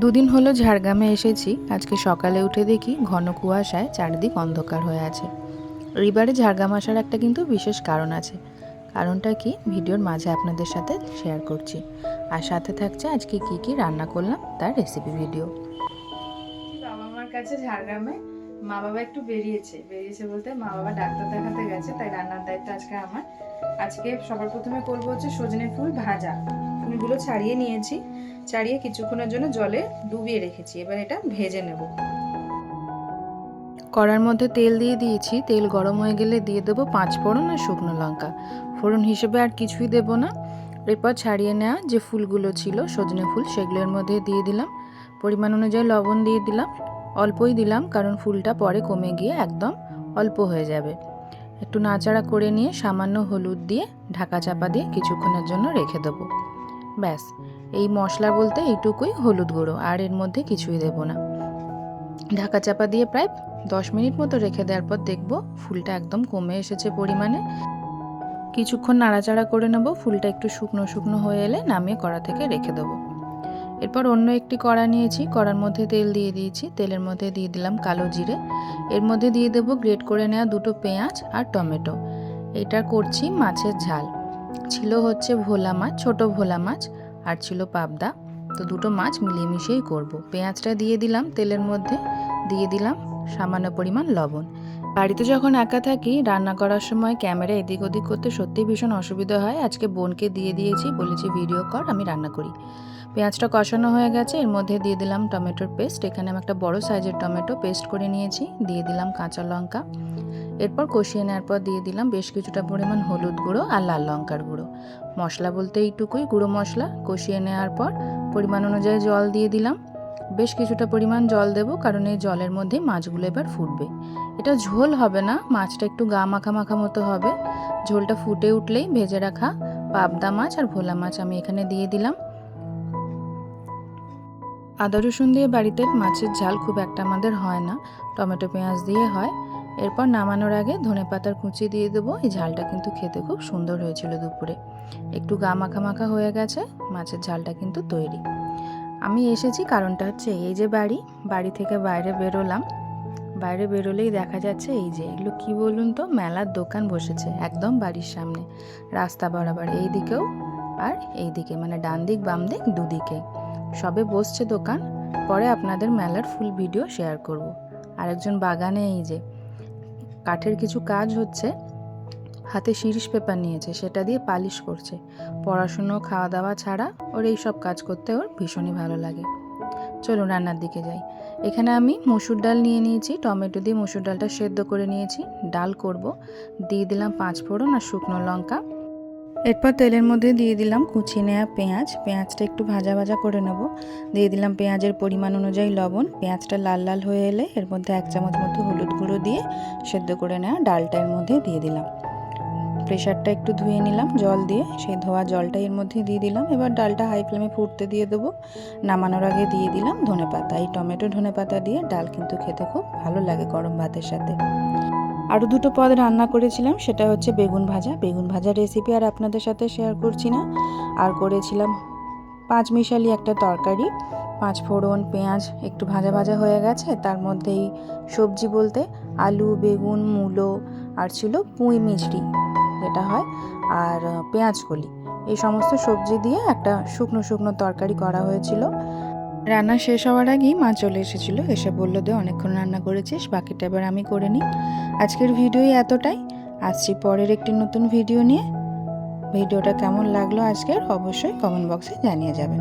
দুদিন হলো ঝাড়গ্রামে এসেছি। আজকে সকালে উঠে দেখি ঘন কুয়াশায় চারিদিক অন্ধকার হয়ে আছে। এইবারে ঝাড়গ্রাম আসার একটা কিন্তু বিশেষ কারণ আছে। কারণটা কি? ভিডিওর মাঝে আপনাদের সাথে শেয়ার করছি। আর সাথে থাকছে আজকে কি কি রান্না করলাম তার রেসিপি ভিডিও বাবা মার কাছে ঝাড়গ্রামে মা বাবা একটু বেরিয়েছে। বেরিয়েছে বলতে মা বাবা ডাক্তার দেখাতে গেছে, তাই রান্নার দায়িত্ব আজকে আমার। আজকে সবার প্রথমে করব হচ্ছে সজনে ফুল ভাজা। ফুলগুলো ছাড়িয়ে নিয়েছি। ছাড়িয়ে কিছুক্ষণের জন্য জলে ডুবিয়ে রেখেছি। এবার এটা ভেজে নেব। কড়ার মধ্যে তেল দিয়ে দিয়েছি। তেল গরম হয়ে গেলে দিয়ে দেবো পাঁচ ফোড়ন আর শুকনো লঙ্কা। ফোড়ন হিসেবে আর কিছুই দেবো না। এরপর ছাড়িয়ে নেওয়া যে ফুলগুলো ছিল, সজনে ফুল, সেগুলোর মধ্যে দিয়ে দিলাম। পরিমাণ অনুযায়ী লবণ দিয়ে দিলাম। অল্পই দিলাম, কারণ ফুলটা পরে কমে গিয়ে একদম অল্প হয়ে যাবে। একটু নাচাড়া করে নিয়ে সামান্য হলুদ দিয়ে ঢাকা চাপা দিয়ে কিছুক্ষণের জন্য রেখে দেবো। ব্যাস, এই মশলা বলতে এইটুকুই হলুদ গুঁড়ো, আর এর মধ্যে কিছুই দেবো না। ঢাকা চাপা দিয়ে প্রায় দশ মিনিট মতো রেখে দেওয়ার পর দেখব ফুলটা একদম কমে এসেছে পরিমাণে। কিছুক্ষণ নাড়াচাড়া করে নেব, ফুলটা একটু শুকনো শুকনো হয়ে এলে নামিয়ে কড়া থেকে রেখে দেবো। এরপর অন্য একটি কড়া নিয়েছি, কড়ার মধ্যে তেল দিয়ে দিয়েছি, তেলের মধ্যে দিয়ে দিলাম কালো জিরে। এর মধ্যে দিয়ে দেবো গ্রেট করে নেওয়া দুটো পেঁয়াজ আর টমেটো। এটা করছি মাছের ঝাল। ছিল হচ্ছে ভোলা মাছ, ছোট ভোলা মাছ আর ছিল পাবদা। তো দুটো মাছ মিলিয়ে মিশিয়েই করব। পেঁয়াজটা দিয়ে দিলাম তেলের মধ্যে, দিয়ে দিলাম সামান্য পরিমাণ লবণ। বাড়িতে যখন একা থাকি, রান্না করার সময় ক্যামেরা এদিক ওদিক করতে সত্যিই ভীষণ অসুবিধা হয়। আজকে বোনকে দিয়ে দিয়েছি, বলেছি ভিডিও কর, আমি রান্না করি। পেঁয়াজটা কষানো হয়ে গেছে, এর মধ্যে দিয়ে দিলাম টমেটোর পেস্ট। এখানে আমি একটা বড় সাইজের টমেটো পেস্ট করে নিয়েছি, দিয়ে দিলাম কাঁচা লঙ্কা। এরপর কষিয়ে নেওয়ার পর দিয়ে দিলাম বেশ কিছুটা পরিমাণ হলুদ গুঁড়ো আর লাল লঙ্কার গুঁড়ো। মশলা বলতে এইটুকুই, গুঁড়ো মশলা। কষিয়ে নেওয়ার পর পরিমাণ অনুযায়ী জল দিয়ে দিলাম। বেশ কিছুটা পরিমাণ জল দেবো কারণ এই জলের মধ্যেই মাছগুলো এবার ফুটবে। এটা ঝোল হবে না, মাছটা একটু গা মাখা মাখা মতো হবে। ঝোলটা ফুটে উঠলেই ভেজে রাখা পাবদা মাছ আর ভোলা মাছ আমি এখানে দিয়ে দিলাম। আদা রসুন দিয়ে বাড়িতে মাছের ঝাল খুব একটা আমাদের হয় না, টমেটো পেঁয়াজ দিয়ে হয়। এরপর নামানোর আগে ধনে পাতার কুচি দিয়ে দেবো। এই ঝালটা কিন্তু খেতে খুব সুন্দর হয়েছিল দুপুরে। একটু গা মাখা মাখা হয়ে গেছে, মাছের ঝালটা কিন্তু তৈরি। আমি এসেছি, কারণটা হচ্ছে এই যে বাড়ি বাড়ি থেকে বাইরে বেরোলাম। বাইরে বেরোলেই দেখা যাচ্ছে এই যে এগুলো কি বলুন তো, মেলার দোকান বসেছে, একদম বাড়ির সামনে। রাস্তা বরাবর এই দিকেও আর এই দিকে মানে ডান দিক বাম দিক দুদিকে। সবে বসছে দোকান, পরে আপনাদের মেলার ফুল ভিডিও শেয়ার করব। আরেকজন বাগানে এই যে কাঠের কিছু কাজ হচ্ছে। হাতে শিরিষ পেপার নিয়েছে, সেটা দিয়ে পালিশ করছে। পড়াশুনো খাওয়া দাওয়া ছাড়া ওর এই সব কাজ করতে ওর ভীষণই ভালো লাগে। চলো রান্নার দিকে যাই। এখানে আমি মসুর ডাল নিয়ে নিয়েছি, টমেটো দিয়ে মসুর ডালটা সেদ্ধ করে নিয়েছি, ডাল করব। দিয়ে দিলাম পাঁচ ফোড়ন আর শুকনো লঙ্কা। এরপর তেলের মধ্যে দিয়ে দিলাম কুচি নেওয়া পেঁয়াজ। পেঁয়াজটা একটু ভাজা ভাজা করে নেব। দিয়ে দিলাম পেঁয়াজের পরিমাণ অনুযায়ী লবণ। পেঁয়াজটা লাল লাল হয়ে এলে এর মধ্যে এক চামচ মতো হলুদ গুঁড়ো দিয়ে সেদ্ধ করে নেওয়া ডালটা এর মধ্যে দিয়ে দিলাম। প্রেশারটা একটু ধুয়ে নিলাম জল দিয়ে। সেই ধোয়া জলটা এর মধ্যে দিয়ে দিলাম। এবার ডালটা হাই ফ্লেমে ফুটতে দিয়ে দেবো। নামানোর আগে দিয়ে দিলাম ধনে পাতা এই টমেটো ধনে পাতা দিয়ে ডাল কিন্তু খেতে খুব ভালো লাগে গরম ভাতের সাথে। আরও দুটো পদ রান্না করেছিলাম, সেটা হচ্ছে বেগুন ভাজা। বেগুন ভাজার রেসিপি আর আপনাদের সাথে শেয়ার করছি না। আর করেছিলাম পাঁচ মিশালি একটা তরকারি, পাঁচ ফোড়ন, পেঁয়াজ, একটু ভাজা ভাজা হয়ে গেছে। তার মধ্যেই সবজি বলতে আলু, বেগুন, মূলো আর ছিল পুঁই মিচড়ি যেটা হয়, আর পেঁয়াজ কলি। এই সমস্ত সবজি দিয়ে একটা শুকনো শুকনো তরকারি করা হয়েছিল। রান্না শেষ হওয়ার আগেই মা চলে এসেছিল। এসে বলল, দে, অনেকক্ষণ রান্না করেছিস, বাকিটা এবার আমি করে নিই। আজকের ভিডিওই এতটাই। আসছি পরের একটি নতুন ভিডিও নিয়ে। ভিডিওটা কেমন লাগল আজকের, অবশ্যই কমেন্ট বক্সে জানিয়ে যাবেন।